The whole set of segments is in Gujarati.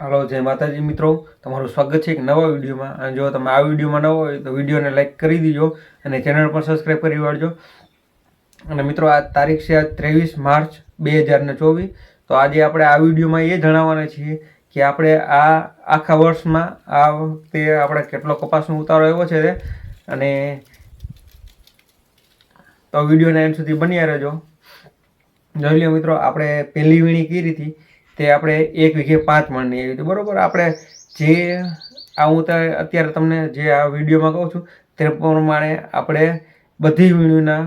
હાલો, જય માતાજી મિત્રો. તમારું સ્વાગત છે એક નવા વિડીયોમાં. અને જો તમે આ વિડીયોમાં નવો હોય તો વિડીયોને લાઈક કરી દીજો અને ચેનલ પર સબસ્ક્રાઈબ કરી વાળજો. અને મિત્રો, આ તારીખ છે ત્રેવીસ માર્ચ બે હજારને ચોવીસ. તો આજે આપણે આ વિડીયોમાં એ જણાવવાના છીએ કે આપણે આ આખા વર્ષમાં આ વખતે આપણે કેટલો કપાસનો ઉતારો આવ્યો છે અને તો વિડીયોને એન્ડ સુધી બન્યા રહેજો. જોઈ લો મિત્રો, આપણે પહેલી વીણી કીધી હતી તે આપણે એક વીઘે પાંચ મણની આવી હતી બરોબર? આપણે જે, આ હું અત્યારે તમને જે આ વિડીયોમાં કહું છું, તે પ્રમાણે આપણે બધી વીણીઓના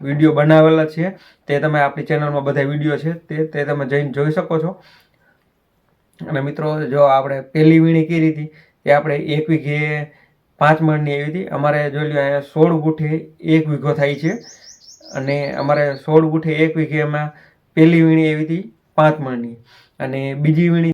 વીડિયો બનાવેલા છે. તે તમે આપણી ચેનલમાં બધા વીડિયો છે, તે તે તમે જઈને જોઈ શકો છો. અને મિત્રો, જો આપણે પહેલી વીણી કરી હતી તે આપણે એક વીઘે પાંચ મણની આવી હતી. અમારે જોઈ લો અહીંયા સોળ ગુઠે એક વીઘો થાય છે. અને અમારે સોળ ગુઠે એક વીઘેમાં પહેલી વીણી આવી હતી પાંચ મણની. અને બીજી વીણી.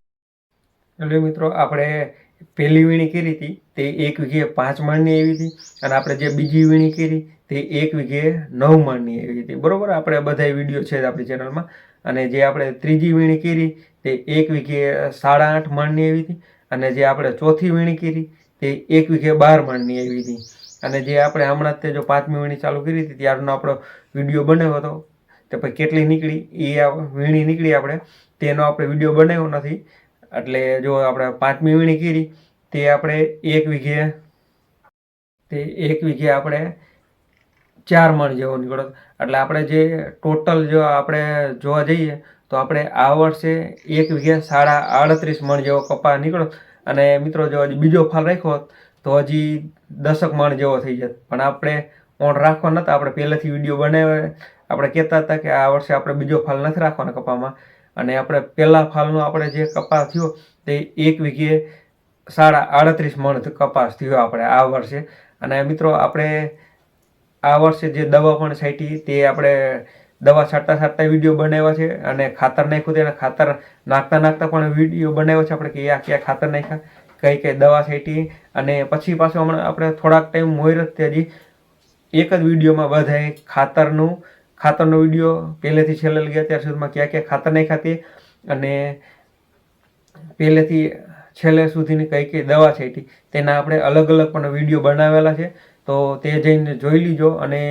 એટલે મિત્રો, આપણે પહેલી વીણી કરી હતી, તે એક વીઘે પાંચ માળની આવી હતી. અને આપણે જે બીજી વીણી કરી, તે એક વીઘે નવ માળની આવી હતી. બરોબર? આપણે બધા વીડિયો છે આપણી ચેનલમાં. અને જે આપણે ત્રીજી વીણી કરી, તે એક વીઘે સાડા આઠ માળની આવી હતી. અને જે આપણે ચોથી વીણી કરી, તે એક વીઘે બાર માળની આવી હતી. અને જે આપણે હમણાં જ તે જો પાંચમી વીણી ચાલુ કરી હતી, ત્યારનો આપણો વીડિયો બનાવ્યો હતો. તે પછી કેટલી નીકળી એ વીણી નીકળી આપણે. તેનો આપણે વીડિયો બનાવ્યો નથી. એટલે જો આપણે પાંચમી વીણી કરી, તે આપણે એક વીઘે, તે એક વીઘે આપણે ચાર મણ જેવો નીકળ્યો એટલે આપણે જે ટોટલ જો આપણે જોવા જઈએ, તો આપણે આ વર્ષે એક વીઘે સાડા આડત્રીસ મણ જેવો કપા નીકળ્યો. અને મિત્રો, જો હજી બીજો ફાલ રાખ્યો તો હજી દસક મણ જેવો થઈ જાય પણ આપણે ઓણ રાખવા નહોતા આપણે પહેલેથી વીડિયો બનાવ્યા. આપણે કહેતા હતા કે આ વર્ષે આપણે બીજો ફાલ નથી રાખવાના કપામાં. અને આપણે પહેલા ફાલનો આપણે જે કપા થયો તે એક વીઘે સાડા આડત્રીસ મણ કપાસ થયો આપણે આ વર્ષે. અને મિત્રો આપણે આ વર્ષે જે દવા પણ છાંટી તે આપણે દવા છાંટતા છાંટતા વીડિયો બનાવ્યા છે અને ખાતર નાખ્યું તેને ખાતર નાખતા નાખતા પણ વીડિયો બનાવ્યો છે આપણે કયા કયા ખાતર નાખ્યા, કઈ કઈ દવા છાંટી અને પછી પાછું હમણાં આપણે થોડાક ટાઈમ મોર ત્યાંથી એક જ વિડીયોમાં બધાએ ખાતરનું ખાતરનો વીડિયો પહેલેથી છેલ્લે લઈ ગયા, ત્યાર સુધીમાં ક્યાં ક્યાં ખાતર નાખ્યા તે અને પહેલેથી છેલ્લે સુધીની કઈ કઈ દવા છાંટી તેના આપણે અલગ અલગ પણ વીડિયો બનાવેલા છે. તો તે જઈને જોઈ લીજો અને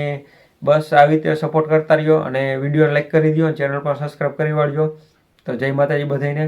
બસ આવી રીતે સપોર્ટ કરતા રહ્યો અને વીડિયો લાઈક કરી દો ચેનલ પર સબસ્ક્રાઈબ કરી વાળજો. તો જય માતાજી બધાને